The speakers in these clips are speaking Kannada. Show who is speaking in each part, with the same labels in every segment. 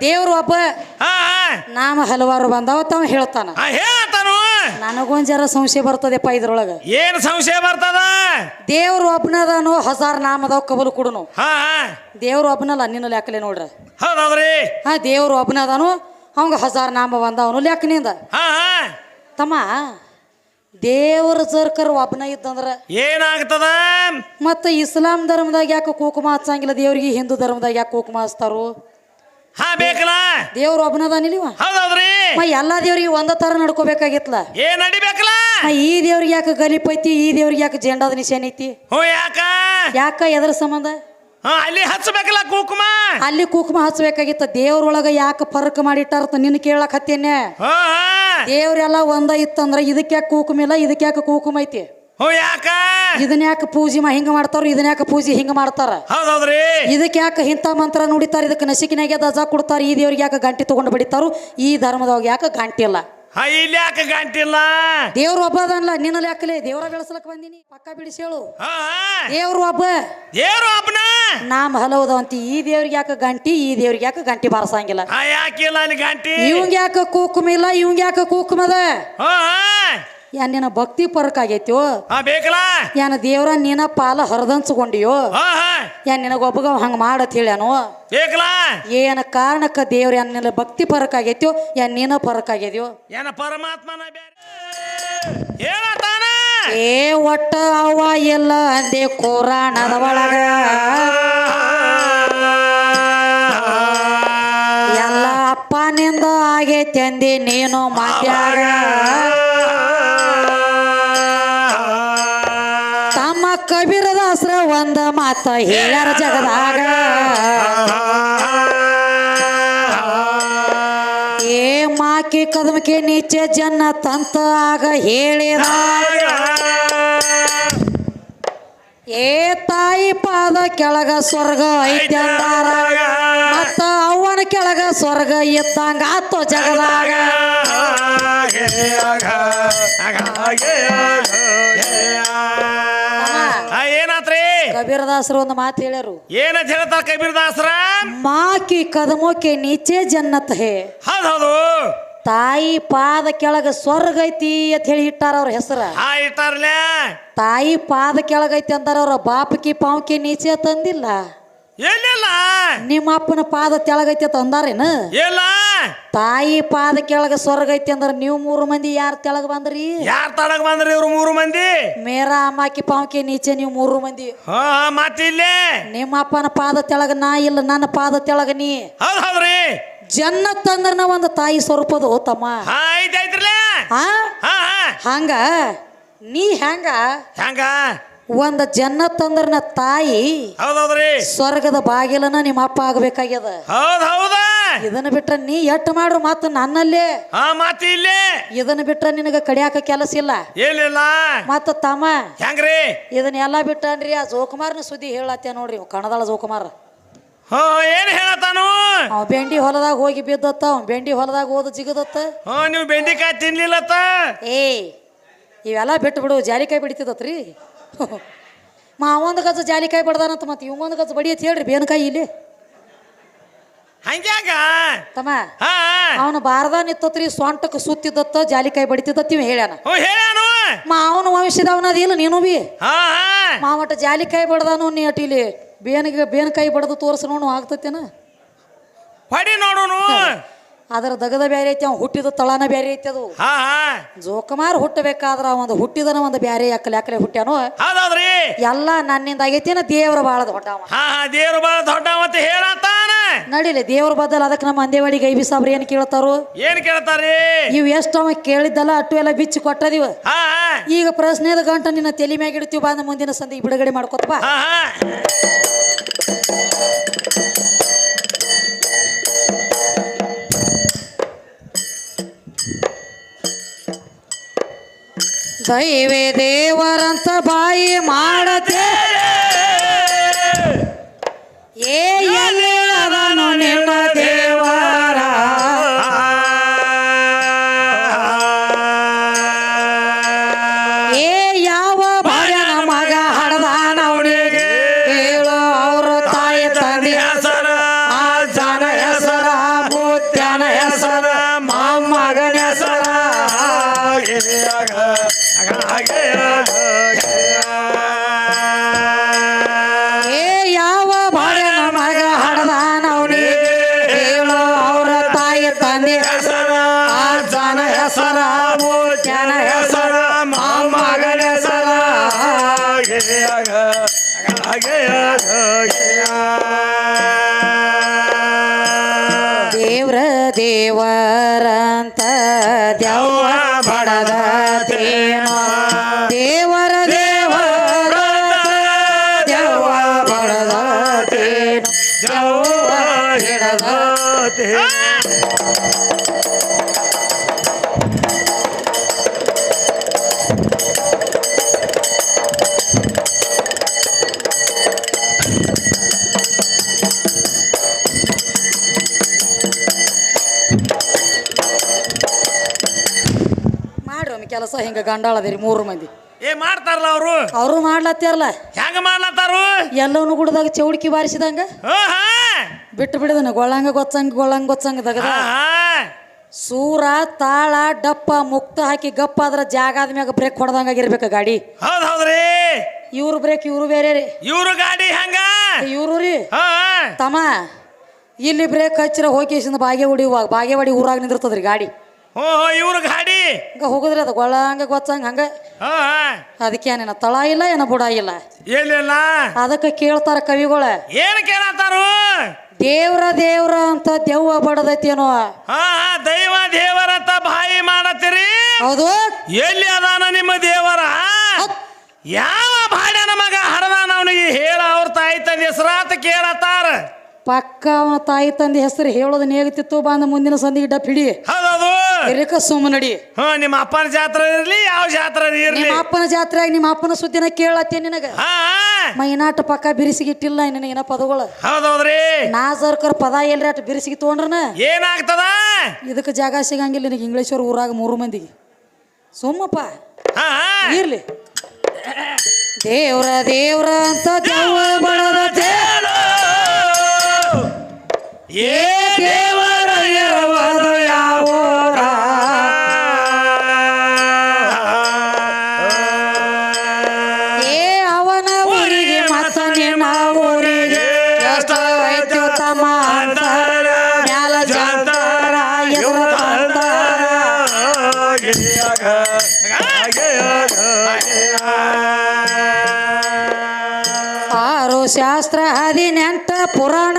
Speaker 1: ದೇವ್ರು ಒಬ್ಬ. ನಾಮ ಹಲವಾರು ಬಂದಾವ ತಾವ ಹೇಳ್ತಾನ.
Speaker 2: ಹೇಳ್ತಾನು
Speaker 1: ನನಗೊಂದ್ ಜರ ಸಂಶಯ ಬರ್ತದೆಪ್ಪ ಇದ್ರೊಳಗ.
Speaker 2: ಏನ್ ಸಂಶಯ ಬರ್ತದ?
Speaker 1: ದೇವ್ರು ಒಬ್ಬನದಾನು ಹಜಾರ್ ನಾಮದಾವ್ ಕಬಲು ಕೊಡುನು. ದೇವ್ರು ಒಬ್ಬನಲ್ಲ ನಿನ್ನ ಲೆಕ್ಕಲೆ ನೋಡ್ರಿ.
Speaker 2: ಹೌದೌದ್ರಿ.
Speaker 1: ಹಾ ದೇವ್ರು ಒಬ್ಬನದಾನು ಅವಂಗ ಹಜಾರ್ ನಾಮ ಬಂದವನು ಲೆಕ್ಕನಿಂದ. ತಮ್ಮ ದೇವ್ರ ಸರ್ಕರ್ ಒಬ್ಬನ ಇದ್ದಂದ್ರ
Speaker 2: ಏನಾಗ್ತದ?
Speaker 1: ಮತ್ತ ಇಸ್ಲಾಂ ಧರ್ಮದಾಗ ಯಾಕೆ ಕುಕುಮ ಹಚ್ಚಂಗಿಲ್ಲ? ದೇವ್ರಿಗೆ ಹಿಂದೂ ಧರ್ಮದಾಗ ಯಾಕೆ ಕುಕುಮ ಹಚ್ತಾರು?
Speaker 2: ಹಾ ಬೇಕಲ್ಲ?
Speaker 1: ದೇವ್ರು ಒಬ್ಬನದಾನಿಲ್ವ
Speaker 2: ಹೌದೌದ್ರಿ.
Speaker 1: ಮ ಎಲ್ಲಾ ದೇವ್ರಿಗೆ ಒಂದ ತರ ನಡ್ಕೋಬೇಕಾಗಿತ್ಲ?
Speaker 2: ಏನ್ ನಡಿಬೇಕಲ್ಲ?
Speaker 1: ಮ ಈ ದೇವ್ರಿಗೆ ಯಾಕೆ ಗಲಿಪ್ ಐತಿ ಈ ದೇವ್ರಿಗೆ ಯಾಕೆ ಜೆಂಡಾದ ನಿಶಾನ್ ಐತಿ?
Speaker 2: ಹ್ಞೂ ಯಾಕ?
Speaker 1: ಯಾಕ ಎದ್ರ ಸಂಬಂಧ?
Speaker 2: ಹಾ ಅಲ್ಲಿ ಹಚ್ಚಬೇಕಲ್ಲ ಕುಕುಮ?
Speaker 1: ಅಲ್ಲಿ ಕುಕುಮ ಹಚ್ಬೇಕಾಗಿತ್ತ ದೇವ್ರೊಳಗ ಯಾಕೆ ಫರ್ಕ್ ಮಾಡಿಟ್ಟಾರ ನಿನ್ನ ಕೇಳಕ್ ಹತ್ತೇನೆ?
Speaker 2: ಹಾ
Speaker 1: ದೇವ್ರೆಲ್ಲ ಒಂದ ಇತ್ತಂದ್ರ ಇದಕ್ಕೆ ಯಾಕೆ ಕುಕುಮ ಇಲ್ಲ ಇದಕ್ಕೆ ಯಾಕೆ ಕುಕುಮ ಐತಿ?
Speaker 2: ಹ್ಞೂ ಯಾಕ?
Speaker 1: ಇದನ್ನ ಯಾಕೆ ಪೂಜೆ ಮಾ ಹಿಂಗ ಮಾಡ್ತಾರ ಇದನ್ನ ಯಾಕೆ ಪೂಜೆ ಹಿಂಗ ಮಾಡ್ತಾರ?
Speaker 2: ಹೌದೌದ್ರಿ.
Speaker 1: ಇದಕ್ಕೆ ಯಾಕೆ ಇಂಥ ಮಂತ್ರ ನುಡಿತಾರ? ಇದಕ್ಕೆ ನಸಿಕಿನಾಗೆ ದಜಾ ಕೊಡ್ತಾರ ಈ ದೇವ್ರಿಗೆ ಯಾಕೆ ಗಂಟಿ ತಗೊಂಡು ಬಡಿತಾರು? ಈ ಧರ್ಮದವಾಗ ಯಾಕೆ ಗಂಟಿ ಇಲ್ಲ?
Speaker 2: ಹಾ ಇಲ್ಲಿ ಯಾಕ ಗಂಟಿಲ್ಲ
Speaker 1: ದೇವ್ರು ಒಬ್ಬ ಅದನ್ಲ ನಿನ್ನ ಲೆಕ್ಕಲೆ ದೇವ್ರ ಬೆಳೆಸಲಕ್ ಬಂದಿನಿ ಪಕ್ಕ ಬಿಡಿಸಿ ಹೇಳು ದೇವ್ರು ಒಬ್ಬ.
Speaker 2: ದೇವ್ರ ಒಬ್ಬನ
Speaker 1: ನಾಮ ಅಂತ ಈ ದೇವ್ರಿಗೆ ಯಾಕೆ ಗಂಟಿ ಈ ದೇವ್ರಿಗೆ ಯಾಕೆ ಗಂಟಿ ಬಾರಸಂಗಿಲ್ಲ?
Speaker 2: ಯಾಕಿಲ್ಲ ಅಲ್ಲಿ ಗಂಟಿ?
Speaker 1: ಇವಂಗ ಯಾಕೆ ಕುಕುಮ ಇಲ್ಲ ಇವಂಗ ಯಾಕೆ ಕುಕುಮದ? ಯಾ ನಿನ್ನ ಭಕ್ತಿ ಪರಕ್ ಆಗೈತ್ಯೋ?
Speaker 2: ಹಾ ಬೇಕಲ್ಲ?
Speaker 1: ಯಾನ ದೇವ್ರ ನೀನ ಪಾಲ ಹರಿದಂಚ್ಕೊಂಡಿಯೋ?
Speaker 2: ಹಾ ಹಾ.
Speaker 1: ಯಾ ನಿನಗೊಬ್ಬಗ ಹಂಗ ಮಾಡತ್ ಹೇಳ್ಯಾನು?
Speaker 2: ಬೇಕಲ್ಲ?
Speaker 1: ಏನ ಕಾರಣಕ್ಕ ದೇವ್ರ ಯಾನ ನಿನ್ನ ಭಕ್ತಿ ಪರಕ್ ಆಗೈತ್ಯೋ? ಯಾ ನೀನ ಪರಕ್ ಆಗ್ಯದ್ಯೋ?
Speaker 2: ಏನ ಪರಮಾತ್ಮನ ಬೇರೆ ಹೇಳತಾನ
Speaker 1: ಏ ಒಟ್ಟ ಅವ ಎಲ್ಲ ಅಂದೆ ಕೋರಾಣದ ಒಳಗ. ಎಲ್ಲ ಅಪ್ಪನಿಂದ ಆಗೈತೆ ಅಂದಿ ನೀನು ಮಂಡ್ಯಾಗ ಕಬೀರದಾಸ್ರ ಒಂದ ಮಾತ ಹೇಳ್ಯಾರ ಜಗದಾಗ ಏ ಮಾಕಿ ಕದಮಕ್ಕೆ ನೀಚೆ ಜನ ತಂತ ಆಗ ಹೇಳಿದ ಏ ತಾಯಿ ಪಾದ ಕೆಳಗ ಸ್ವರ್ಗ ಐತೆ ಅಂದಾರ ಮತ್ತ ಅವನ ಕೆಳಗ ಸ್ವರ್ಗ ಎತ್ತಂಗ ಆತೋ ಜಗದಾಗ
Speaker 2: ಏನಾತ್ರಿ
Speaker 1: ಕಬೀರದಾಸರು ಒಂದು ಮಾತು ಹೇಳ್ಯಾರು.
Speaker 2: ಏನಂತ ಹೇಳ್ತಾರ ಕಬೀರದಾಸರ?
Speaker 1: ಮಾಕಿ ಕದಮೋಕೆ ನೀಚೆ ಜನ್ನತ್ ಹೇ.
Speaker 2: ಹೌದೌದು ಹೌದು.
Speaker 1: ತಾಯಿ ಪಾದ ಕೆಳಗ ಸ್ವರ್ಗ ಐತಿ ಅಂತ ಹೇಳಿ ಇಟ್ಟಾರ ಅವ್ರ ಹೆಸರ.
Speaker 2: ಹಾ
Speaker 1: ತಾಯಿ ಪಾದ ಕೆಳಗೈತಿ ಅಂತಾರ ಅವ್ರ ಬಾಪಕಿ ಪಾವಕಿ ನೀಚೆ ತಂದಿಲ್ಲ.
Speaker 2: ಎಲ್ಲಿಲ್ಲ?
Speaker 1: ನಿಮ್ಮ ಅಪ್ಪನ ಪಾದ ತೆಳಗೈತಿ ಅಂತ ಅಂದಾರೇನು?
Speaker 2: ಇಲ್ಲ.
Speaker 1: ತಾಯಿ ಪಾದ ಕೆಳಗ ಸ್ವರ್ಗ ಐತಿ ಅಂದ್ರ ನೀವು ಮೂರು ಮಂದಿ ಯಾರ ತೆಳಗ ಬಂದ್ರಿ?
Speaker 2: ಯಾರ ತಳಗ ಬಂದ್ರಿ ಇವ್ರು ಮೂರು ಮಂದಿ?
Speaker 1: ಮೇರಾ ಅಮ್ಮಾಕಿ ಪಾವಕಿ ನೀಚೆ ನೀವು ಮೂರು ಮಂದಿ.
Speaker 2: ಹಾ ಮತ್ತಿಲ್ಲೇ
Speaker 1: ನಿಮ್ಮ ಅಪ್ಪನ ಪಾದ ತೆಳಗ ನಾ ಇಲ್ಲ ನನ್ನ ಪಾದ ತೆಳಗ ನೀ.
Speaker 2: ಹೌದ್ ಹೌದ್ರಿ
Speaker 1: ತಂದ್ರ ನಾ ಒಂದು ತಾಯಿ ಸ್ವರೂಪದ ಹೋತಮ್ಮ.
Speaker 2: ಹಾ ಐತೈತ್ರಲೆ
Speaker 1: ಆ?
Speaker 2: ಹಾ ಹಾ.
Speaker 1: ಹಂಗ ನೀ ಹೆಂಗ?
Speaker 2: ಹೆಂಗ?
Speaker 1: ಒಂದ್ ಜನ್ನತ್ ತಂದ್ರನ ತಾಯಿ
Speaker 2: ಹೌದೌದ್ರಿ.
Speaker 1: ಸ್ವರ್ಗದ ಬಾಗಿಲನ ನಿಮ್ಮ ಅಪ್ಪ ಆಗ್ಬೇಕಾಗ್ಯದ.
Speaker 2: ಹೌದ್ ಹೌದ.
Speaker 1: ಇದನ್ನ ಬಿಟ್ರ ನೀ ಎಟ್ ಮಾಡ್ರು ಮತ್ತ ನನ್ನಲ್ಲೇ.
Speaker 2: ಹಾ ಮತ್ತಿಲ್ಲೇ
Speaker 1: ಇದನ್ನ ಬಿಟ್ರ ನಿನಗ ಕಡಿಯಾಕ ಕೆಲಸ ಇಲ್ಲ.
Speaker 2: ಏನಿಲ್ಲ
Speaker 1: ಮತ್ತ ತಮ್ಮ
Speaker 2: ಹೆಂಗ್ರಿ?
Speaker 1: ಇದನ್ನೆಲ್ಲ ಬಿಟ್ಟನ್ರಿ ಆ ಜೋಕುಮಾರ್ನ ಸುದ್ದಿ ಹೇಳತ್ತೆ ನೋಡ್ರಿ ಕಣದಳ ಕಣದಾಳ ಜೋಕುಮಾರ್.
Speaker 2: ಹೋ ಏನ್ ಹೇಳತಾನು
Speaker 1: ಅವ್ ಬೆಂಡಿ ಹೊಲದಾಗ ಹೋಗಿ ಬಿದ್ದತ್ತ ಅವ್ ಬೆಂಡಿ ಹೊಲದಾಗ ಹೋದ ಜಿಗದತ್ತ.
Speaker 2: ಹೋ ನೀವು ಬೆಂಡಿಕಾಯಿ ತಿನ್ಲಿಲ್ಲತ್ತ?
Speaker 1: ಏ ಇವೆಲ್ಲ ಬಿಟ್ಟು ಬಿಡು ಜಾಲಿಕಾಯಿ ಬಡಿತಿದತ್ರಿ ಮಾವೊಂದು ಗಜ ಜಾಲಿಕಾಯಿ ಬಡ್ದಾನಂತ ಮತ್ತೆ ಇವಂಗೊಂದು ಗಜ ಬಡಿ ಅಂತ ಹೇಳ್ರಿ ಬೇನಕಾಯಿ ಇಲ್ಲಿ.
Speaker 2: ಹಂಗ್ಯಾಂಗ?
Speaker 1: ತಮ್ಮ
Speaker 2: ಹಾ
Speaker 1: ಅವನು ಬಾರದ ನಿತ್ತತ್ರಿ ಸೊಂಟಕ್ಕೆ ಸುತ್ತಿದ್ದತ್ತ ಜಾಲಿಕಾಯಿ ಬಡಿತಿದ್ದತ್ತ ಇವ ಹೇಳ್ಯಾನ.
Speaker 2: ಹೋ ಹೇಳ್ಯಾನು
Speaker 1: ಮಾವನ ವಂಶದವನದ ಇಲ್ಲ ನೀನು ಬಿ.
Speaker 2: ಹಾ ಹಾ.
Speaker 1: ಮಾವಟ ಜಾಲಿಕಾಯಿ ಬಡ್ದಾನು ನೀ ಅಟ್ ಇಲ್ಲಿ ಬೇನಿಗೆ ಬೇನಕಾಯಿ ಬಡ್ದು ತೋರ್ಸ ನೋಡು ಆಗ್ತತೇನ?
Speaker 2: ಹೊಡಿ ನೋಡುನು.
Speaker 1: ಅದರ ದಗದ ಬ್ಯಾರೆ ಐತಿ ಅವ್ನು ಹುಟ್ಟಿದ ತಳನ ಬ್ಯಾರೆ ಐತಿ ಅದು.
Speaker 2: ಹಾ ಹಾ.
Speaker 1: ಜೋಕುಮಾರ್ ಹುಟ್ಟಬೇಕಾದ್ರ ಒಂದು ಹುಟ್ಟಿದನ ಒಂದು ಬ್ಯಾರೆ ಯಾಕಲೆ ಯಾಕಲೆ ಹುಟ್ಟ್ಯಾನು?
Speaker 2: ಹೌದೌದ್ರಿ.
Speaker 1: ಎಲ್ಲ ನನ್ನಿಂದ ಆಗೈತಿನ ದೇವ್ರ ಬಾಳ ದೊಡ್ಡವ.
Speaker 2: ಹಾ ಹಾ ದೇವ್ರು ಬಾ ದೊಡ್ಡ ಮತ್ತೆ ಹೇಳತ್ತಾನ.
Speaker 1: ನಡಿಲಿ ದೇವ್ರ ಬದಲ್ ಅದಕ್ಕೆ ನಮ್ಮ ಅಂದೇವಾಡಿ ಗೈಬಿ ಸಾಬ್ರು ಏನು ಕೇಳ್ತಾರು?
Speaker 2: ಏನ್ ಕೇಳ್ತಾರಿ
Speaker 1: ಇವು ಎಷ್ಟು ಅವ ಕೇಳಿದ್ದಲ್ಲ ಅಟ್ಟು ಎಲ್ಲ ಬಿಚ್ಚಿ ಕೊಟ್ಟದಿವ
Speaker 2: ಹಾ ಹಾ.
Speaker 1: ಈಗ ಪ್ರಶ್ನೆದ ಗಂಟ ನಿನ್ನ ತಲೆ ಮ್ಯಾಗ ಇಡ್ತೀವಿ ಬಂದ ಮುಂದಿನ ಸಂದಿಗೆ ಬಿಡುಗಡೆ ಮಾಡ್ಕೊತ ಬಾ.
Speaker 2: ಹಾ ಹಾ.
Speaker 1: ದೈವೇ ದೇವರಂತ ಬಾಯಿ ಮಾಡತೇ ಏ ದೇವ್ರ ದೇವರಂತ ಕೆಲಸ ಹಿಂಗ ಗಂಡಾಳದಿರಿ ಮೂರು ಮಂದಿ.
Speaker 2: ಏ ಮಾಡ್ತಾರಲ್ಲ ಅವರು?
Speaker 1: ಅವರು ಮಾಡ್ಲತ್ತಾರಲ್ಲ
Speaker 2: ಹೆಂಗ ಮಾಡ್ಲತ್ತಾರು?
Speaker 1: ಎಲ್ಲವನು ಗುಡ್ದಾಗ ಚೌಡಿಕಿ ಬಾರಿಸಿದಂಗ? ಬಿಟ್ಟು ಬಿಡದನ ಗೊಳ್ಳಂಗ ಗೊತ್ತಂಗ ಗೊಳ್ಳಂಗ ಗೊತ್ತಂಗ ದಗದ ಸೂರ ತಾಳ ಡಪ್ಪ ಮುಕ್ತ ಹಾಕಿ ಗಪ್ಪ ಆದ್ರ ಜಾಗ ಆದ್ಮ್ಯಾಗ ಬ್ರೇಕ್ ಹೊಡೆದಂಗಾಗಿರ್ಬೇಕು ಗಾಡಿ.
Speaker 2: ಹೌದ್ ಹೌದ್ರಿ
Speaker 1: ಇವ್ರು ಬ್ರೇಕ್ ಇವ್ರು ಬೇರೆ ರೀ.
Speaker 2: ಇವ್ರು ಗಾಡಿ ಹಂಗ?
Speaker 1: ಇವ್ರು ರೀ. ತಮ್ಮ ಇಲ್ಲಿ ಬ್ರೇಕ್ ಹಚ್ಚಿರ ಹೋಗಿ ಬಾಗೇವಾಡಿ ಬಾಗೇವಾಡಿ ಊರಾಗ ನಿಂದಿರ್ತದ್ರಿ ಗಾಡಿ.
Speaker 2: ಹೋ ಹೋ ಇವ್ರ ಗಾಡಿ.
Speaker 1: ಹಂಗ ಹೋಗುದ್ರಿ ಅದು ಗೊಳ್ಳಂಗ ಗೊತ್ತಂಗ ಹಂಗ.
Speaker 2: ಹಾ ಹಾ.
Speaker 1: ಅದಕ್ಕೆ ಏನೇನ ತಳ ಇಲ್ಲ ಏನ ಬುಡ ಇಲ್ಲ.
Speaker 2: ಏನಿಲ್ಲ
Speaker 1: ಅದಕ್ಕೆ ಕೇಳ್ತಾರ ಕವಿಗಳ.
Speaker 2: ಏನ್ ಕೇಳತ್ತಾರು?
Speaker 1: ದೇವ್ರ ದೇವ್ರ ಅಂತ ದೆವ್ವ ಬಡದೈತೇನೋ.
Speaker 2: ಹಾ ಹಾ ದೈವ ದೇವರಂತ ಬಾಯಿ ಮಾಡತ್ತೀರಿ.
Speaker 1: ಹೌದು.
Speaker 2: ಎಲ್ಲಿ ಅದಾನ ನಿಮ್ಮ ದೇವರ. ಯಾವ ಬಾಡ್ಯನ ಮಗ ಹರದಾನ ಅವನಿಗೆ ಹೇಳ ಅವ್ರ ತಾಯಿ ತಂದೆ ಹೆಸರಾತ ಕೇಳತ್ತಾರ?
Speaker 1: ಪಕ್ಕ ಅವನ ತಾಯಿ ತಂದೆ ಹೆಸರು ಹೇಳೋದು ನೇಗತಿತ್ತು ಬಂದ ಮುಂದಿನ ಸಂದಿಗೆ ಡಪ್ ಹಿಡಿ. ಇರಕ ಸುಮ್ಮ ನಡಿ.
Speaker 2: ಹ್ಞೂ ನಿಮ್ಮ ಅಪ್ಪನ ಜಾತ್ರೆ ಇರ್ಲಿ ಯಾವ ಜಾತ್ರೆ ಇರ್ಲಿ.
Speaker 1: ನಿಮ್ಮ ಅಪ್ಪನ ಜಾತ್ರೆಯಾಗ ನಿಮ್ಮ ಅಪ್ಪನ ಸುದ್ದಿನ ಕೇಳತ್ತೆ ನಿನಗ.
Speaker 2: ಹಾ
Speaker 1: ಮೈನಾಟ ಪಕ್ಕ ಬಿರಿಸಿಗಿಟ್ಟಿಲ್ಲ ನಿನಗಿನ ಪದಗಳು.
Speaker 2: ಹೌದೌದ್ರಿ.
Speaker 1: ನಾ ಸರ್ಕಾರ ಪದ ಎಲ್ರಿ ಅಟ್ ಬಿರಿಸಿಗೆ ತಗೊಂಡ್ರನ?
Speaker 2: ಏನಾಗ್ತದ?
Speaker 1: ಇದಕ್ಕೆ ಜಾಗ ಸಿಗಂಗಿಲ್ಲ ನಿನಗೆ ಇಂಗ್ಲೇಶ್ವರ ಊರಾಗ ಮೂರು ಮಂದಿಗೆ. ಸುಮ್ಮಪ್ಪ.
Speaker 2: ಹಾ ಹಾ.
Speaker 1: ಇರ್ಲಿ. ದೇವ್ರ ದೇವ್ರ ಅಂತ ಬಡದ ಶಾಸ್ತ್ರ ಹದಿನೆಂಟ ಪುರಾಣ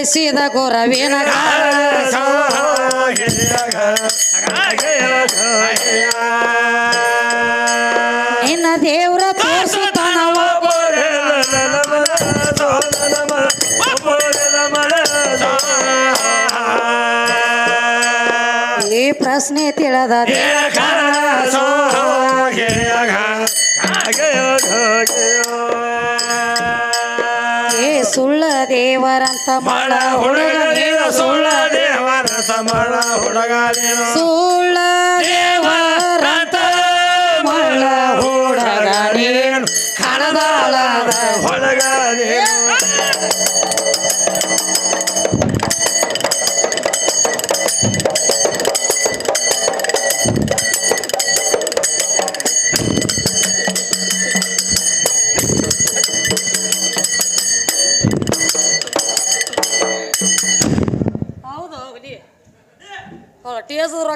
Speaker 1: ಕಲಿಸಿದ ಗುರವಿನ ಇನ್ನ ದೇವ್ರ ತೋರಿಸುತ್ತಾನವ. ಈ ಪ್ರಶ್ನೆ ತಿಳಿದ ದೇವರಂತ ಮಳ ಹುಡುಗ ನೀನು ಸುಳ್ಳ
Speaker 2: ದೇವರಂತ ಸಮಳ ಹುಡುಗ ನೀನು
Speaker 1: ಸುಳ್ಳ ದೇವರಂತ ಮಳ ಹುಡುಗ ನೀನು ಕಣದಾಳದ
Speaker 2: ಹುಡುಗ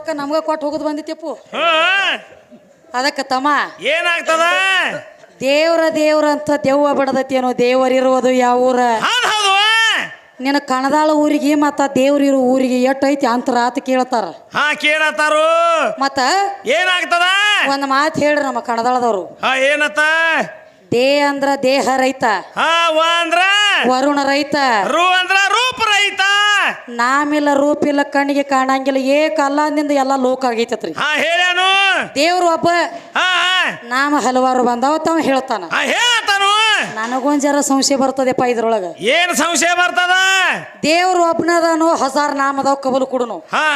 Speaker 1: ರೊಕ್ಕ ನಮ್ಗ ಕೊಟ್ಟು ಹೋಗುದು ಬಂದಿತ್ತಪ್ಪು. ಅದಕ್ಕ ತಮ್ಮ
Speaker 2: ಏನಾಗ್ತದ?
Speaker 1: ದೇವ್ರ ದೇವ್ರ ಅಂತ ದೆವ್ವ ಬಿಡದತ್ತೇನೋ ದೇವರಿರುವುದು ಯಾವ ಊರ ನಿನ್ನ ಕಣದಾಳ ಊರಿಗೆ ಮತ್ತ ದೇವ್ರಿರೋ ಊರಿಗೆ ಎಷ್ಟು ಐತಿ ಅಂತ ಆತ ಕೇಳ್ತಾರ.
Speaker 2: ಹಾ ಕೇಳತ್ತಾರು.
Speaker 1: ಮತ್ತ
Speaker 2: ಏನಾಗ್ತದ?
Speaker 1: ಒಂದ್ ಮಾತು ಹೇಳ್ರಿ ನಮ್ಮ ಕಣದಾಳದವ್ರು.
Speaker 2: ಹಾ ಏನತ್ತ?
Speaker 1: ದೇ ಅಂದ್ರ ದೇಹ ರೈತ
Speaker 2: ಹಾ ವ ಅಂದ್ರ
Speaker 1: ವರುಣ ರೈತ.
Speaker 2: ರು ಅಂದ್ರ ರೂಪ ರೈತ.
Speaker 1: ನಾಮಿಲ್ಲ ರೂಪಿಲ್ಲ ಕಣ್ಣಿಗೆ ಕಾಣಂಗಿಲ್ಲ ಏ ಅಲ್ಲದಿಂದ ಎಲ್ಲ ಲೋಕ ಆಗೈತತ್ರಿ.
Speaker 2: ಹಾ ಹೇಳ್ಯಾನು.
Speaker 1: ದೇವ್ರು ಒಬ್ಬ
Speaker 2: ಹಾ
Speaker 1: ನಾಮ ಹಲವಾರು ಬಂದಾವ ತಾವ ಹೇಳ್ತಾನ.
Speaker 2: ಹಾ ಹೇಳತಾನು.
Speaker 1: ನನಗೊಂದ್ ಜರ ಸಂಶಯ ಬರ್ತದೆಪ್ಪ ಇದ್ರೊಳಗ.
Speaker 2: ಏನ್ ಸಂಶಯ ಬರ್ತದ?
Speaker 1: ದೇವ್ರು ಒಬ್ನದಾನು ಹಜಾರ್ ನಾಮದಾವ್ ಕಬಲು ಕೊಡುನು.
Speaker 2: ಹಾ.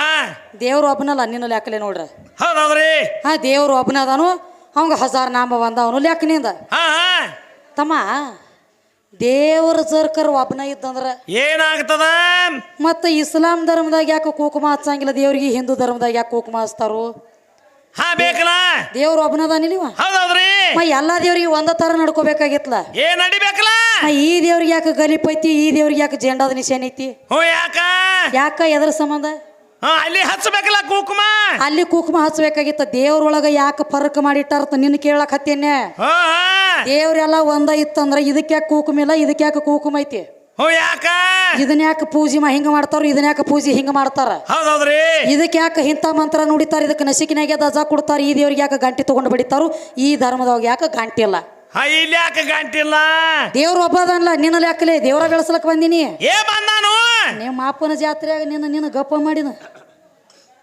Speaker 1: ದೇವ್ರು ಒಬ್ನಲ್ಲ ನಿನ್ನ ಲೆಕ್ಕಲೆ ನೋಡ್ರ.
Speaker 2: ಹೌದೌದ್ರಿ.
Speaker 1: ಹಾ ದೇವ್ರು ಒಬ್ನದಾನು ಅವಂಗ ಹಜಾರ್ ನಾಮ ಬಂದವನು ಲೆಕ್ಕನಿಂದ
Speaker 2: ಹಾ ಹಾ.
Speaker 1: ತಮ್ಮ ದೇವ್ರ ಜರ್ಕರ್ ಒಬ್ಬನ ಇದ್ದಂದ್ರ
Speaker 2: ಏನಾಗ್ತದ?
Speaker 1: ಮತ್ತೆ ಇಸ್ಲಾಂ ಧರ್ಮದಾಗ ಯಾಕೆ ಕುಕುಮ ಹಚ್ಚಂಗಿಲ್ಲ? ದೇವ್ರಿಗೆ ಹಿಂದೂ ಧರ್ಮದಾಗ ಯಾಕೆ ಕುಕುಮ ಹಚ್ತಾರು?
Speaker 2: ಹಾ ಬೇಕಲ್ಲ?
Speaker 1: ದೇವ್ರು
Speaker 2: ಹೌದೌದ್ರಿ.
Speaker 1: ಮ ಎಲ್ಲಾ ದೇವ್ರಿಗೆ ಒಂದ ತರ ನಡ್ಕೋಬೇಕಾಗಿತ್ಲ?
Speaker 2: ಏನ್ ನಡಿಬೇಕಲ್ಲ?
Speaker 1: ಮ ಈ ದೇವ್ರಿಗೆ ಯಾಕೆ ಗಲಿಪ್ ಐತಿ ಈ ದೇವ್ರಿಗೆ ಯಾಕೆ ಜೆಂಡಾದ ನಿಶಾನ್ ಐತಿ?
Speaker 2: ಹ್ಞೂ ಯಾಕ?
Speaker 1: ಯಾಕ ಎದ್ರ ಸಂಬಂಧ?
Speaker 2: ಹಾ ಅಲ್ಲಿ ಹಚ್ಚಬೇಕಲ್ಲ ಕುಂಕುಮ?
Speaker 1: ಅಲ್ಲಿ ಕುಂಕುಮ ಹಚ್ಬೇಕಾಗಿತ್ತ ದೇವ್ರೊಳಗ ಯಾಕೆ ಫರಕ್ ಮಾಡಿಟ್ಟಾರತ ನಿನ್ನ ಕೇಳಕ್ ಹತ್ತೇನೆ
Speaker 2: ಹಾ
Speaker 1: ದೇವ್ರೆಲ್ಲ ಒಂದ ಇತ್ತಂದ್ರ ಇದಕ್ಕೆ ಯಾಕೆ ಕುಂಕುಮ ಇಲ್ಲ ಇದಕ್ಕೆ ಯಾಕೆ ಕುಂಕುಮ ಐತಿ?
Speaker 2: ಇದನ್ ಯಾಕ?
Speaker 1: ಇದನ್ನ ಯಾಕೆ ಪೂಜೆ ಮಾ ಹಿಂಗ ಮಾಡ್ತಾರ ಇದನ್ನ ಯಾಕೆ ಪೂಜೆ ಹಿಂಗ ಮಾಡ್ತಾರ?
Speaker 2: ಹೌದೌದ್ರಿ.
Speaker 1: ಇದಕ್ಕೆ ಯಾಕೆ ಇಂಥ ಮಂತ್ರ ನುಡಿತಾರ ಇದಕ್ಕೆ ನಸಿಕಿನಾಗೆ ದಜಾ ಕೊಡ್ತಾರ ಈ ದೇವ್ರಿಗೆ ಯಾಕೆ ಗಂಟಿ ತಗೊಂಡು ಬಡಿತಾರು ಈ ಧರ್ಮದವಾಗ ಯಾಕೆ ಗಂಟಿ ಇಲ್ಲ?
Speaker 2: ಗಂಟಿಲ್ಲ.
Speaker 1: ದೇವ್ರು ಒಬ್ಬದಲ್ಲ ನಿನ್ನ ಲೆಕ್ಕಲೆ ದೇವ್ರ ಬೆಳೆಸಲಕ್ ಬಂದಿನಿ.
Speaker 2: ಏ ಬಂದಾನು?
Speaker 1: ನಿಮ್ಮ ಅಪ್ಪನ ಜಾತ್ರೆಯಾಗ ನಿನ್ನ ನಿನ್ನ ಗಪ್ಪ ಮಾಡಿನ.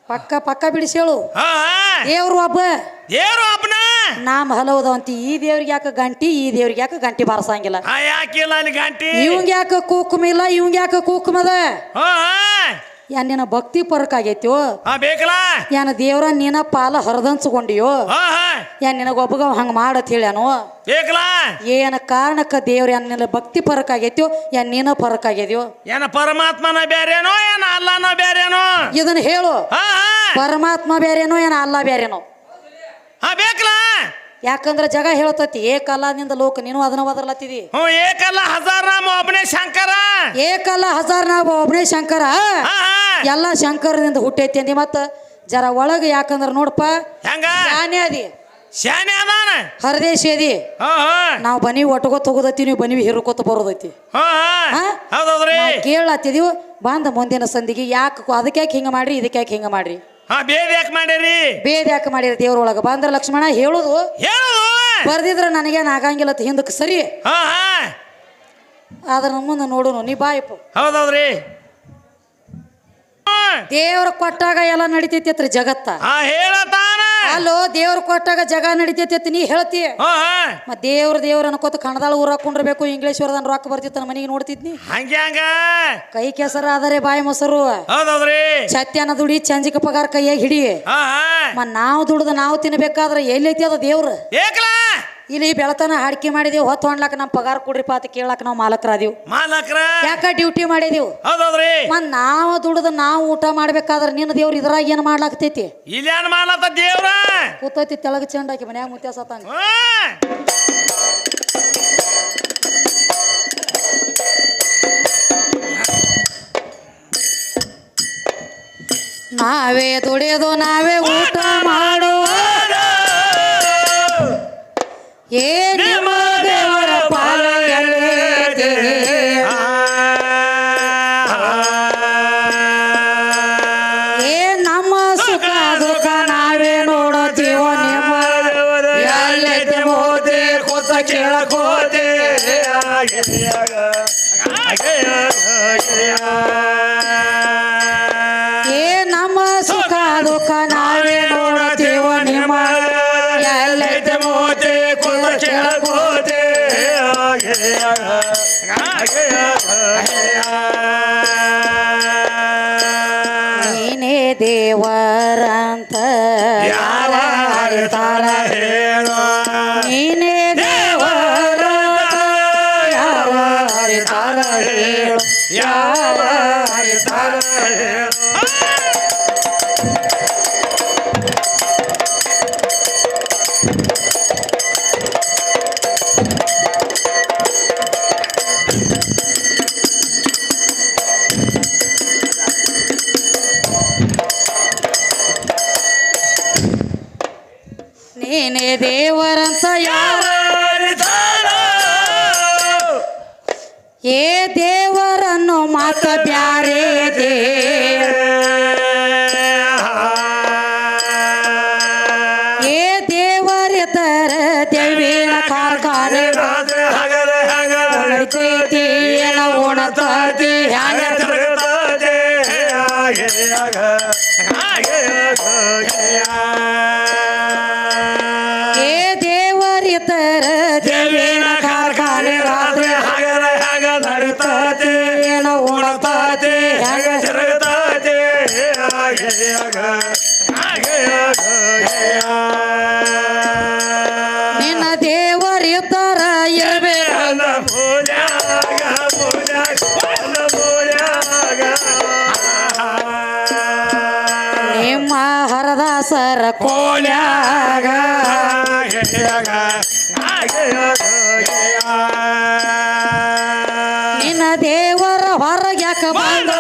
Speaker 1: ಪಕ್ಕ ಪಕ್ಕ ಬಿಡಿಸೇಳು.
Speaker 2: ಹಾ
Speaker 1: ದೇವ್ರು ಒಬ್ಬ.
Speaker 2: ದೇವ್ರು ಒಬ್ಬನ?
Speaker 1: ನಾಮ ಹಲವದ ಅಂತ ಈ ದೇವ್ರಿಗೆ ಯಾಕೆ ಗಂಟಿ ಈ ದೇವ್ರಿಗೆ ಯಾಕೆ ಗಂಟಿ ಬಾರಸಂಗಿಲ್ಲ.
Speaker 2: ಯಾಕಿಲ್ಲ ಅಲ್ಲಿ ಗಂಟಿ?
Speaker 1: ಇವಂಗ್ ಯಾಕೆ ಕೂಕುಮ ಇಲ್ಲ ಇವಂಗ್ ಯಾಕೆ ಕೂಕುಮದ
Speaker 2: ಹಾ.
Speaker 1: ನಿನ್ನ ಭಕ್ತಿ ಪರಕ್ ಆಗೈತ್ಯೋ
Speaker 2: ಹಾ ಬೇಕಲ್ಲ?
Speaker 1: ಯಾನ ದೇವ್ರ ನೀನ ಪಾಲ ಹರಿದಂಚ್ಕೊಂಡಿಯೋ?
Speaker 2: ಹಾ ಹಾ.
Speaker 1: ಯಾನ್ ನಿನಗೊಬ್ಬಗ ಹಂಗ ಮಾಡತ್ ಹೇಳ್ಯಾನು?
Speaker 2: ಬೇಕಲ್ಲ?
Speaker 1: ಏನ ಕಾರಣಕ್ಕ ದೇವ್ರ ಭಕ್ತಿ ಪರಕ್ ಆಗೈತ್ಯೋ ಯಾನ್ ನೀನ ಪರಕ್ ಆಗ್ಯದ್ಯೋ
Speaker 2: ಏನ ಪರಮಾತ್ಮನ ಬೇರೆನೋ ಏನ ಅಲ್ಲನ ಬೇರೆನೋ
Speaker 1: ಇದನ್ನ ಹೇಳು.
Speaker 2: ಹಾ ಹಾ.
Speaker 1: ಪರಮಾತ್ಮ ಬೇರೆನೋ ಏನ ಅಲ್ಲ ಬೇರೆನೋ
Speaker 2: ಹಾ ಬೇಕಲ್ಲ?
Speaker 1: ಯಾಕಂದ್ರ ಜಗ ಹೇಳ್ತತಿ ಏಕಲ್ಲದಿಂದ ಲೋಕ ನೀನು ಅದನ್ನ ಒದರ್ಲತ್ತಿದಿ.
Speaker 2: ಹ್ಞೂ ಏಕಲ್ಲ ಹಜಾರ್ ನಾಮ ಒಬ್ಬನೇ ಶಂಕರ.
Speaker 1: ಏಕಲ್ಲ ಹಜಾರ್ ನಾಮ ಒಬ್ಬನೇ ಶಂಕರ. ಎಲ್ಲ ಶಂಕರದಿಂದ ಹುಟ್ಟೈತಿ ಅಂದಿ ಮತ್ತ ಜರ ಒಳಗ ಯಾಕಂದ್ರ ನೋಡಪ್ಪ
Speaker 2: ಹೆಂಗ?
Speaker 1: ಶಾನೆ ಅದಿ.
Speaker 2: ಶಾನೆ ಅದಾನ?
Speaker 1: ಹರದೇಶ ಅದಿ. ನಾವು ಬನಿ ಒಟ್ಟಗೋ ತಗೋದತಿ ನೀವು ಬನಿ ಹಿರ್ಕೋತ ಬರೋದೈತಿ.
Speaker 2: ಹೌದೌದ್ರಿ.
Speaker 1: ಕೇಳತ್ತಿದೀವಿ ಬಂದ ಮುಂದಿನ ಸಂದಿಗೆ ಯಾಕೆ ಅದಕ್ಕೆ ಯಾಕೆ ಹಿಂಗ ಮಾಡ್ರಿ ಇದಕ್ಕೆ ಯಾಕೆ ಹಿಂಗ ಮಾಡ್ರಿ.
Speaker 2: ಹಾ ಬೇದ ಯಾಕೆ ಮಾಡಿರಿ
Speaker 1: ದೇವ್ರ ಯಾಕೆ ಮಾಡಿರಿ ದೇವ್ರೊಳಗ ಬಂದ್ರ ಲಕ್ಷ್ಮಣ ಹೇಳುದು.
Speaker 2: ಹೇಳುದು
Speaker 1: ಬರ್ದಿದ್ರ ನನಗೇನು ಆಗಂಗಿಲ್ಲ ಅಂತ ಹಿಂದಕ್ಕೆ ಸರಿ.
Speaker 2: ಹಾ ಹಾ.
Speaker 1: ಅದ್ರ ಮುಂದೆ ನೋಡುನು ನೀ ಬಾಯಪ್ಪ
Speaker 2: ಹೌದೌದ್ರಿ.
Speaker 1: ದೇವ್ರ ಕೊಟ್ಟಾಗ ಎಲ್ಲ ನಡಿತೈತಿ ಜಗತ್ತ.
Speaker 2: ಹಾ ಹೇಳತಾನ.
Speaker 1: ಅಲ್ಲೋ ದೇವ್ರ ಕೊಟ್ಟಾಗ ಜಗ ನಡಿತೈತಿ ನೀ ಹೇಳ್ತಿ.
Speaker 2: ಹಾ
Speaker 1: ಮತ್ ದೇವ್ರ ದೇವ್ರ ಅನ್ಕೋತ ಕಣದಾಳ ಊರ ಹಾಕೊಂಡಿರ್ಬೇಕು ಇಂಗ್ಲೇಶ್ವರದನ್ ರೊಕ್ಕ ಬರ್ತಿತ್ತು ಮನೆಗೆ ನೋಡ್ತಿದ್ನಿ.
Speaker 2: ಹಂಗೆ ಹಂಗ.
Speaker 1: ಕೈ ಕೆಸರ ಆದರೆ ಬಾಯಿ ಮೊಸರು.
Speaker 2: ಹೌದೌದ್ರಿ.
Speaker 1: ಸತ್ಯನ ದುಡಿ ಚಂಜಿಕ ಪಗಾರ ಕೈಯಾಗ ಹಿಡಿ.
Speaker 2: ಹಾ ಹಾ.
Speaker 1: ಮ ನಾವು ದುಡ್ದು ನಾವು ತಿನ್ಬೇಕಾದ್ರೆ ಎಲ್ಲೈತಿ ಅದ ದೇವ್ರ?
Speaker 2: ಏಕಲ.
Speaker 1: ಇಲ್ಲಿ ಬೆಳತನ ಹಾಡಿಕೆ ಮಾಡಿದೀವಿ ಹೊತ್ತು ಹೊಣ್ಲಾಕ ನಮ್ಮ ಪಗಾರ ಕೊಡ್ರಿಪ್ಪ ಅಂತ ಕೇಳಕ್ ನಾವು ಮಾಲಕರಾದೀವಿ.
Speaker 2: ಮಾಲಕ್ರ?
Speaker 1: ಯಾಕ ಡ್ಯೂಟಿ ಮಾಡಿದೀವಿ?
Speaker 2: ಹೌದೌದ್ರಿ?
Speaker 1: ಮತ್ ನಾವು ದುಡ್ದು ನಾವು ಊಟ ಮಾಡ್ಬೇಕಾದ್ರೆ ನಿನ್ನ ದೇವ್ರ ಇದ್ರಾಗ ಏನು ಮಾಡ್ಲಾಕ್ತೈತಿ
Speaker 2: ಇಲ್ಲೇನ್ ಮಾಲತ್ತ ದೇವ್ರ?
Speaker 1: ಕೂತೈತಿ ತೆಳಗ ಚಂಡಾಕಿ ಮನ್ಯಾಗ ಮುತ್ಯ ಸತ್ತಂಗ. ನಾವೇ ದುಡಿಯೋದು ನಾವೇ ಊಟ ಮಾಡುವ ಏ ಯಾರ ತಾರ ನೀನೇ ಮಾತ ಬ್ಯಾರೆ. ಹರದಾಸರ ಕೋಲ್ಯಾಗ. ನಿನ್ನ ದೇವರ ಹೊರಗ್ಯಾಕ ಬಂದ?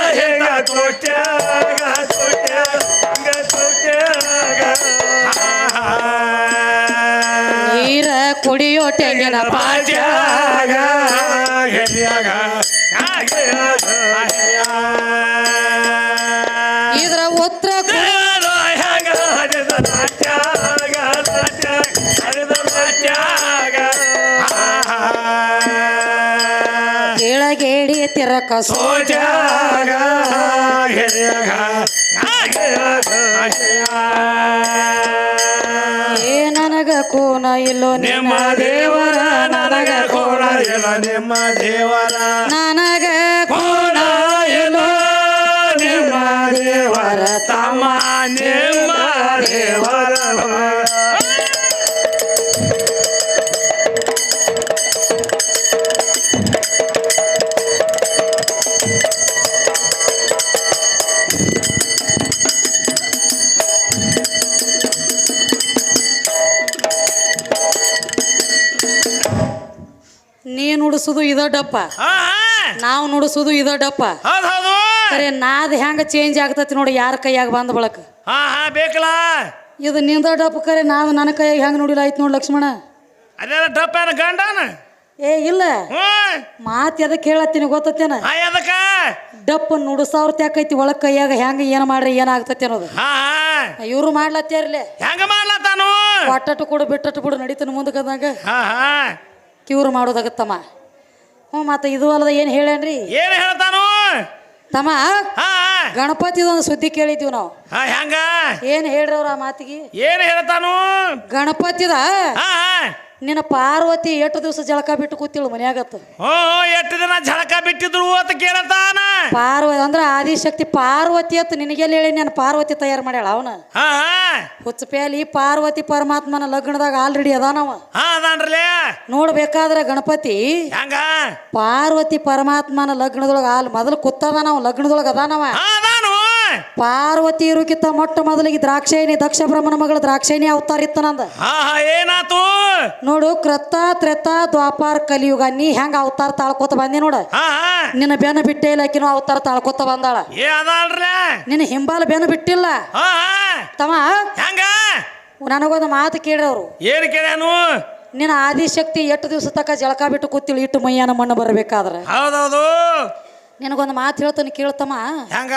Speaker 1: ನೀರ ಕುಡಿಯೋ ತೆಂಗಿನ ಪಾಟ್ಯಾಗ ತಿರಕ
Speaker 2: ಸೋಜಾಗ.
Speaker 1: ಏ ನನಗ ಕೋನ ಇಲ್ಲೋ
Speaker 2: ನಿಮ್ಮ ದೇವರ ನನಗ ಕೋಣ ಇಲ್ಲ ನಿಮ್ಮ ದೇವರ
Speaker 1: ನುಡಿಸುದು ಇದ ಡಪ್ಪ. ನಾವು ನುಡಿಸುದು ಇದ ಡಪ್ಪ.
Speaker 2: ಅರೆ ಹೌದು.
Speaker 1: ಖರೆ ನಾದ್ ಹೆಂಗ ಚೇಂಜ್ ಆಗ್ತತಿ ನೋಡಿ ಯಾರ ಕೈಯಾಗ ಬಂದ ಬಳಕ.
Speaker 2: ಹಾ ಹಾ ಬೇಕಲ್ಲ.
Speaker 1: ಇದು ನಿಂದ ಡಪ್ಪ ಕರೆ ನಾನು ನನ್ನ ಕೈಯಾಗ ಹೆಂಗ ನೋಡಿಲ್ಲ ಆಯ್ತು ನೋಡಿ ಲಕ್ಷ್ಮಣ.
Speaker 2: ಅದೇ ಏನ ಗಂಡನ?
Speaker 1: ಏ ಇಲ್ಲ. ಮಾತ್ ಎದಕ್ಕೆ ಹೇಳತ್ತೀನಿ ಗೊತ್ತತ್ತೇನ
Speaker 2: ಹಾ ಎದಕ್ಕ?
Speaker 1: ಡಪ್ಪ ನುಡಿಸವ್ರ ತ್ಯಾಕೈತಿ ಒಳಗ್ ಕೈಯಾಗ ಹೆಂಗ ಏನ್ ಮಾಡ್ರಿ ಏನಾಗ್ತತಿ ಅನ್ನೋದು.
Speaker 2: ಹಾ ಹಾ.
Speaker 1: ಇವ್ರು ಮಾಡ್ಲತ್ತೇರ್ಲೆ
Speaker 2: ಹೆಂಗ ಮಾಡ್ಲತ್ತಾನು?
Speaker 1: ಒಟ್ಟಟ್ಟು ಕೂಡ ಬಿಟ್ಟಟ್ಟು ಬಿಡು ನಡೀತಾನ ಕದಂಗ
Speaker 2: ಹಾ ಹಾ.
Speaker 1: ಕಿವ್ರು ಮಾಡೋದಾಗತ್ತಮ್ಮ. ಹ್ಞೂ ಮತ್ತೆ ಇದು ಅಲ್ಲದ ಏನು ಹೇಳೇನ್ರಿ?
Speaker 2: ಏನ್ ಹೇಳ್ತಾನು?
Speaker 1: ತಮ್ಮ
Speaker 2: ಹಾ
Speaker 1: ಗಣಪತಿದೊಂದು ಸುದ್ದಿ ಕೇಳಿದ್ದೀವಿ ನಾವು.
Speaker 2: ಹಾ ಹೆಂಗ?
Speaker 1: ಏನು ಹೇಳ್ರಿ ಅವ್ರ ಆ ಮಾತಿಗೆ?
Speaker 2: ಏನ್ ಹೇಳ್ತಾನು?
Speaker 1: ಗಣಪತಿದ?
Speaker 2: ಹಾ.
Speaker 1: ನಿನ್ನ ಪಾರ್ವತಿ ಎಷ್ಟು ದಿವಸ ಜಳಕ ಬಿಟ್ಟು ಕೂತಿಳು ಮನ್ಯಾಗತ್ತು?
Speaker 2: ಓ ಎಷ್ಟು ದಿನ ಜಳಕ ಬಿಟ್ಟಿದ್ರು ಅಂತ ಕೇಳತಾನ?
Speaker 1: ಪಾರ್ವತಿ ಅಂದ್ರೆ ಆದಿಶಕ್ತಿ ಪಾರ್ವತಿ ಅತ್ತು ನಿನಗೆಲ್ಲ ಹೇಳಿ ನಾನು ಪಾರ್ವತಿ ತಯಾರು ಮಾಡ್ಯಾಳ ಅವನ?
Speaker 2: ಹಾ
Speaker 1: ಹುಚ್ಚಪೇಲಿ ಪಾರ್ವತಿ ಪರಮಾತ್ಮನ ಲಗ್ನದಾಗ ಆಲ್ರೆಡಿ ಅದಾನವ
Speaker 2: ಹಾ ಅದಾನ್ರಲೇ.
Speaker 1: ನೋಡ್ಬೇಕಾದ್ರೆ ಗಣಪತಿ
Speaker 2: ಹೆಂಗ?
Speaker 1: ಪಾರ್ವತಿ ಪರಮಾತ್ಮನ ಲಗ್ನದೊಳಗ ಆಲ್ ಮೊದಲು ಕೂತದಾನವ ಲಗ್ನದೊಳಗ ಅದಾನವ
Speaker 2: ಹಾ ನಾನು
Speaker 1: ಪಾರ್ವತಿ ಇರುಕಿತ್ತ ಮೊಟ್ಟ ಮೊದಲಿಗೆ ದ್ರಾಕ್ಷಾಯಿನಿ ದಕ್ಷ ಬ್ರಹ್ಮನ ಮಗಳ ದ್ರಾಕ್ಷಾಯಿನಿ ಅವತಾರ ಇತ್ತ ನಂದ
Speaker 2: ಹಾ ಹಾ ಏನಾತು?
Speaker 1: ನೋಡು ಕೃತ ತ್ರೆತ ದ್ವಾಪಾರ ಕಲಿಯುಗ ನೀ ಹೆಂಗ ಅವತಾರ ತಾಳ್ಕೋತ ಬಂದಿ ನೋಡ.
Speaker 2: ಹಾ ಹಾ.
Speaker 1: ನಿನ್ನ ಬೆನ್ನ ಬಿಟ್ಟೇ ಇಲ್ಲ ಆಕಿನೂ ಅವತಾರ ತಾಳ್ಕೋತ ಬಂದಾಳ.
Speaker 2: ಏ
Speaker 1: ನಿನ್ನ ಹಿಂಬಾಲ ಬೆನ್ನ ಬಿಟ್ಟಿಲ್ಲ.
Speaker 2: ಹಾ ಹಾ.
Speaker 1: ತಮ್ಮ
Speaker 2: ಹೆಂಗ?
Speaker 1: ನನಗೊಂದು ಮಾತು ಕೇಳ್ರಿ ಅವರು.
Speaker 2: ಏನ್ ಕೇಳ್ಯಾನು?
Speaker 1: ನಿನ್ನ ಆದಿಶಕ್ತಿ ಎಷ್ಟು ದಿವಸ ತಕ್ಕ ಜಳಕ ಬಿಟ್ಟು ಕೂತಿಳು ಇಟ್ಟು ಮೈಯಾನ ಮಣ್ಣು ಬರಬೇಕಾದ್ರೆ.
Speaker 2: ಹೌದೌದು.
Speaker 1: ನಿನಗೊಂದು ಮಾತು ಹೇಳ್ತಾನೆ ಕೇಳ್ತಮ್ಮ
Speaker 2: ಹೆಂಗ?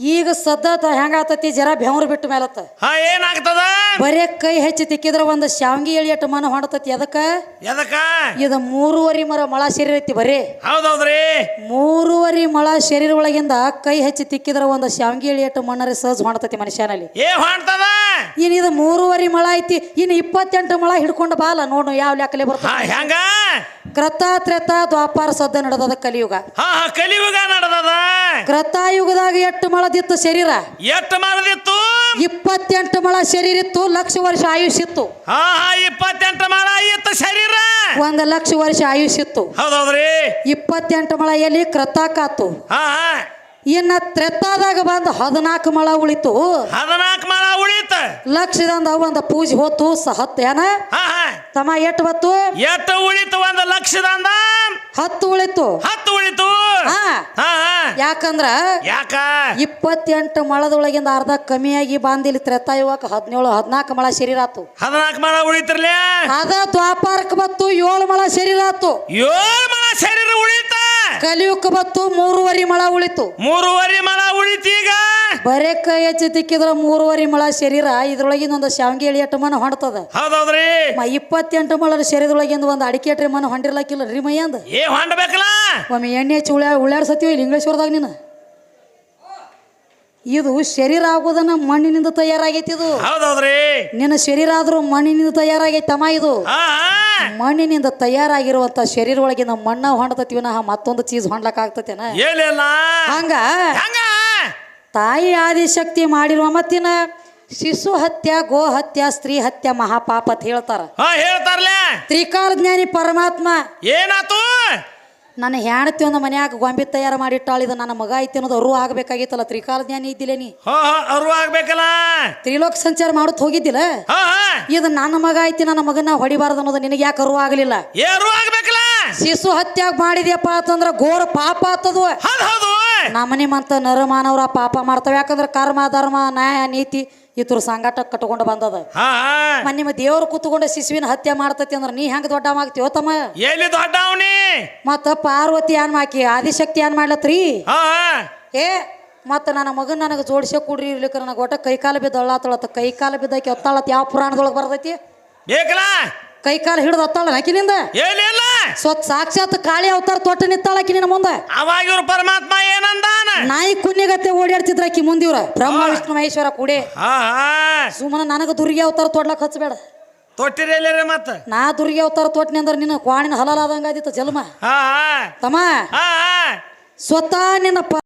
Speaker 1: ಈಗ ಸದ್ದ ಹೆಂಗಾತತಿ? ಜರ ಬೆವ್ರ ಬಿಟ್ಟು ಮೇಲತ್ತ.
Speaker 2: ಹಾ ಏನಾಗ್ತದ?
Speaker 1: ಬರೇ ಕೈ ಹೆಚ್ಚಿ ತಿಕ್ಕಿದ್ರ ಒಂದು ಶಾವ್ಗಿ ಎಳಿ ಅಟ್ಟು ಮನ ಹೊಡತತಿ. ಅದಕ್ಕ
Speaker 2: ಎದಕ್ಕ?
Speaker 1: ಇದು ಮೂರುವರಿ ಮರ ಮಳ ಶರೀರ ಐತಿ ಬರೇ.
Speaker 2: ಹೌದೌದ್ರಿ.
Speaker 1: ಮೂರುವರಿ ಮಳ ಶರೀರ ಒಳಗಿಂದ ಕೈ ಹೆಚ್ಚಿ ತಿಕ್ಕಿದ್ರ ಒಂದು ಶಾವ್ಗಿ ಎಳಿ ಅಟ್ಟು ಮಣ್ಣರಿ ಸಹಜ ಹೊಣತತಿ ಮನುಷ್ಯನಲ್ಲಿ.
Speaker 2: ಏ
Speaker 1: ಇನ್ನು ಇದು ಮೂರುವರಿ ಮಳ ಐತಿ ಇನ್ ಇಪ್ಪತ್ತೆಂಟು ಮಳ ಹಿಡ್ಕೊಂಡು ಬಾಲ ನೋಡು ಯಾವ ಲೆಕ್ಕಲೆ ಬರ್ತಾ
Speaker 2: ಹೆಂಗ?
Speaker 1: ಕ್ರತ ತ್ರೇತ ದ್ವಾಪಾರ ಸದ್ದ ನಡೆದದ ಕಲಿಯುಗ.
Speaker 2: ಕಲಿಯುಗ ನಡೆದದ.
Speaker 1: ಕ್ರತಾಯುಗದಾಗ ಎಷ್ಟು ಮಳದಿತ್ತು ಶರೀರ.
Speaker 2: ಎಷ್ಟು ಮಾಡದಿತ್ತು
Speaker 1: ಇಪ್ಪತ್ತೆಂಟು ಮಳ ಶರೀರ ಇತ್ತು ಲಕ್ಷ ವರ್ಷ ಆಯುಷ್ ಇತ್ತು.
Speaker 2: ಹಾ ಹಾ ಇಪ್ಪತ್ತೆಂಟು ಮಳ ಇತ್ತು ಶರೀರ.
Speaker 1: ಒಂದು ಲಕ್ಷ ವರ್ಷ ಆಯುಷ್ ಇತ್ತು.
Speaker 2: ಹೌದೌದ್ರಿ?
Speaker 1: ಇಪ್ಪತ್ತೆಂಟು ಮಳ ಎಲ್ಲಿ ಕೃತಾಕಾತು
Speaker 2: ಹಾ ಹಾ.
Speaker 1: ಇನ್ನ ತ್ರೆತ್ತಾದಾಗ ಬಂದು ಹದಿನಾಲ್ಕು ಮಳ ಉಳಿತು.
Speaker 2: ಹದಿನಾಲ್ಕು ಮಳ ಉಳಿತ.
Speaker 1: ಲಕ್ಷದಂದ ಒಂದು ಪೂಜೆ ಹೊತ್ತು
Speaker 2: ಹಾ
Speaker 1: ತಮ್ಮ ಎಷ್ಟು ಬತ್ತು
Speaker 2: ಎಷ್ಟು ಉಳಿತು ಒಂದು ಲಕ್ಷದಂದ?
Speaker 1: ಹತ್ತು ಉಳಿತು.
Speaker 2: ಹತ್ತು ಉಳಿತು.
Speaker 1: ಹಾ. ಯಾಕಂದ್ರ
Speaker 2: ಯಾಕ?
Speaker 1: ಇಪ್ಪತ್ತೆಂಟು ಮಳದೊಳಗಿಂದ ಅರ್ಧ ಕಮ್ಮಿಯಾಗಿ ತ್ರೆತ ಇವಕ್ಕ ಹದಿನೇಳು ಹದಿನಾಲ್ಕು ಮಳ ಶರೀರ ಆತು.
Speaker 2: ಹದಿನಾಲ್ಕು ಮಳ ಉಳಿತಿರ್ಲಿ?
Speaker 1: ಅದ ದ್ವಾಪಾರಕ್ಕೆ ಮತ್ತು ಏಳು ಮಳ ಶರೀರ ಆತು.
Speaker 2: ಏಳು ಮಳ ಶರೀರ ಉಳಿತ
Speaker 1: ಕಲಿಯುಗಕ್ಕೆ ಬತ್ತು ಮೂರುವರಿ ಮಳ ಉಳಿತು.
Speaker 2: ಮೂರುವರಿ ಮಳ ಉಳಿತೀಗ
Speaker 1: ಬರೇ ಕೈ ಹೆಚ್ಚಿ ತಿಕ್ಕಿದ್ರ ಮೂರುವರಿ ಮಳ ಶರೀರ ಇದ್ರೊಳಗಿಂದ ಒಂದು ಶಾವ್ಗಿ ಎಳಿಯಟ್ಟು ಮನ ಹೊಂಡ್ತದ
Speaker 2: ಹೌದೌದ್ರಿ?
Speaker 1: ಮ ಇಪ್ಪತ್ತೆಂಟು ಮಳ ಶರೀರದೊಳಗಿಂದ ಒಂದು ಅಡಿಕೆ ಟ್ರಿ ಮನ ಹೊಂಡಿರ್ಲಕ್ಕಿಲ್ಲ ರೀ ಮೈಯಂದ
Speaker 2: ಏ ಹೊಂಡ್ಬೇಕಲ್ಲ?
Speaker 1: ಒಮ್ಮೆ ಎಣ್ಣೆ ಹಚ್ಚಿ ಉಳ್ಯಾ ಉಳ್ಯಾಡ್ಸತ್ತೀವಿ ಇಲ್ಲಿ ಇಂಗ್ಲೇಶ್ವರದಾಗ ನೀನು? ಇದು ಶರೀರ ಆಗೋದನ್ನ ಮಣ್ಣಿನಿಂದ ತಯಾರಾಗೈತಿ ಇದು.
Speaker 2: ಹೌದೌದ್ರಿ.
Speaker 1: ನಿನ್ನ ಶರೀರ ಆದ್ರೂ ಮಣ್ಣಿನಿಂದ ತಯಾರಾಗೈತಮ್ಮ ಇದು.
Speaker 2: ಹಾ.
Speaker 1: ಮಣ್ಣಿನಿಂದ ತಯಾರಾಗಿರುವಂತ ಶರೀರ ಒಳಗಿನ ಮಣ್ಣ ಹೊಂಡತತಿ ವಿನಃ ಮತ್ತೊಂದು ಚೀಸ್ ಹೊಂಡ್ಲಕ್ ಆಗ್ತತೇನ
Speaker 2: ಏನಿಲ್ಲ
Speaker 1: ಹಂಗ? ತಾಯಿ ಆದಿಶಕ್ತಿ ಮಾಡಿರುವ ಮತ್ತಿನ ಶಿಶು ಹತ್ಯ ಗೋ ಹತ್ಯ ಸ್ತ್ರೀ ಹತ್ಯ ಮಹಾಪಾಪ ಅಂತ ಹೇಳ್ತಾರ.
Speaker 2: ಹೇಳ್ತಾರಲ್ಲ ಹೇಳ್ತಾರ್ಲೆ.
Speaker 1: ತ್ರಿಕಾಲ ಜ್ಞಾನಿ ಪರಮಾತ್ಮ
Speaker 2: ಏನಾತು?
Speaker 1: ನನ್ನ ಹೆಂಡತಿ ಒಂದು ಮನ್ಯಾಗ ಗೊಂಬೆ ತಯಾರು ಮಾಡಿಟ್ಟಾಳ ಇದು ನನ್ನ ಮಗ ಐತಿ ಅನ್ನೋದು ಅರು ಆಗ್ಬೇಕಾಗಿತ್ತಲ್ಲ? ತ್ರಿಕಾಲ ಜ್ಞಾನ ಇದ್ದಿಲ್ಲ ನೀ?
Speaker 2: ಅರು ಆಗ್ಬೇಕಲ್ಲ?
Speaker 1: ತ್ರಿಲೋಕ ಸಂಚಾರ ಮಾಡುತ್ತ ಹೋಗಿದ್ದಿಲ್ಲ? ಇದು ನನ್ನ ಮಗ ಐತಿ ನನ್ನ ಮಗನ ಹೊಡಿಬಾರ್ದು ಅನ್ನೋದು ನಿನಗೆ ಯಾಕೆ ಅರು ಆಗಲಿಲ್ಲ?
Speaker 2: ಆಗ್ಬೇಕಲ್ಲ?
Speaker 1: ಶಿಶು ಹತ್ಯಾಗ ಮಾಡಿದ್ಯಪ್ಪ ಅಂತಂದ್ರ ಘೋರ ಪಾಪ ಆತದು.
Speaker 2: ಹೌದು ಹೌದು.
Speaker 1: ನಮ್ಮನೆ ಮಂತ ನರಮಾನವ್ರ ಪಾಪ ಮಾಡ್ತಾವ ಯಾಕಂದ್ರ ಕರ್ಮ ಧರ್ಮ ನ್ಯಾಯ ನೀತಿ ಇದ್ರ ಸಂಗಾಟ ಕಟ್ಕೊಂಡು ಬಂದದ.
Speaker 2: ಹಾ
Speaker 1: ಮ ನಿಮ್ಮ ದೇವ್ರು ಕೂತ್ಕೊಂಡು ಶಿಶುವಿನ ಹತ್ಯೆ ಮಾಡ್ತತಿ ಅಂದ್ರೆ ನೀ ಹೆಂಗ್ ದೊಡ್ಡ ಆಗ್ತೀವೋ ತಮ್ಮ?
Speaker 2: ಎಲ್ಲಿ ದೊಡ್ಡ ಅವನಿ
Speaker 1: ಮತ್ತ ಪಾರ್ವತಿ ಏನ್ ಮಾಕಿ ಆದಿಶಕ್ತಿ ಏನ್ ಮಾಡ್ಲತ್ರಿ?
Speaker 2: ಹಾ
Speaker 1: ಏ ಮತ್ತ ನನ್ನ ಮಗನ್ ನನಗೆ ಜೋಡಿಸೇ ಕೂಡ್ರಿ ಇರ್ಲಿಕ್ಕ ನನಗೆ ಒಟ್ಟ ಕೈಕಾಲ ಅಳ್ಳಾತಳತ್ತ ಕೈಕಾಲ ಬಿದ್ದಾಕಿ ಒತ್ತಾಳತ್ ಯಾವ ಪುರಾಣದೊಳಗೆ ಬರ್ತೈತಿ?
Speaker 2: ಬೇಕಲ್ಲ
Speaker 1: ಕೈಕಾಲ ಹಿಡಿದು ಹತ್ತಾಳ ಆಕಿನಿಂದ
Speaker 2: ಏನಿಲ್ಲ
Speaker 1: ಸ್ವತ್ ಸಾಕ್ಷಾತ್ ಕಾಳಿ ಅವತಾರ ತೊಟ್ಟ ನಿತ್ತಾಳಕಿ ನಿನ್ನ ಮುಂದೆ.
Speaker 2: ಅವಾಗ ಇವ್ರ ಪರಮಾತ್ಮ ಏನಂದಾನ?
Speaker 1: ನಾಯಿ ಕುನ್ನಿಗತ್ತೆ ಓಡಾಡ್ತಿದ್ರ ಆಕಿ ಮುಂದಿವ್ರ ಬ್ರಹ್ಮ ವಿಷ್ಣು ಮಹೇಶ್ವರ ಕೂಡೆ.
Speaker 2: ಹಾ
Speaker 1: ಸುಮ್ಮನೆ ನನಗೆ ದುರ್ಗಿ ಅವತಾರ ತೊಡ್ಲಕ್ ಹಚ್ಚಬೇಡ.
Speaker 2: ತೊಟ್ಟಿರಿ ಎಲ್ಲಿರಿ ಮತ್ತ?
Speaker 1: ನಾ ದುರ್ಗಿ ಅವತಾರ ತೊಟ್ಟಿನಿ ಅಂದ್ರೆ ನಿನ್ನ ಕ್ವಾಣಿನ ಹಲಾಲಾದಂಗ ಆದಿತ್ತು ಜಲ್ಮ.
Speaker 2: ಹಾ
Speaker 1: ತಮ್ಮ. ಸ್ವತಃ ನಿನ್ನ ಪ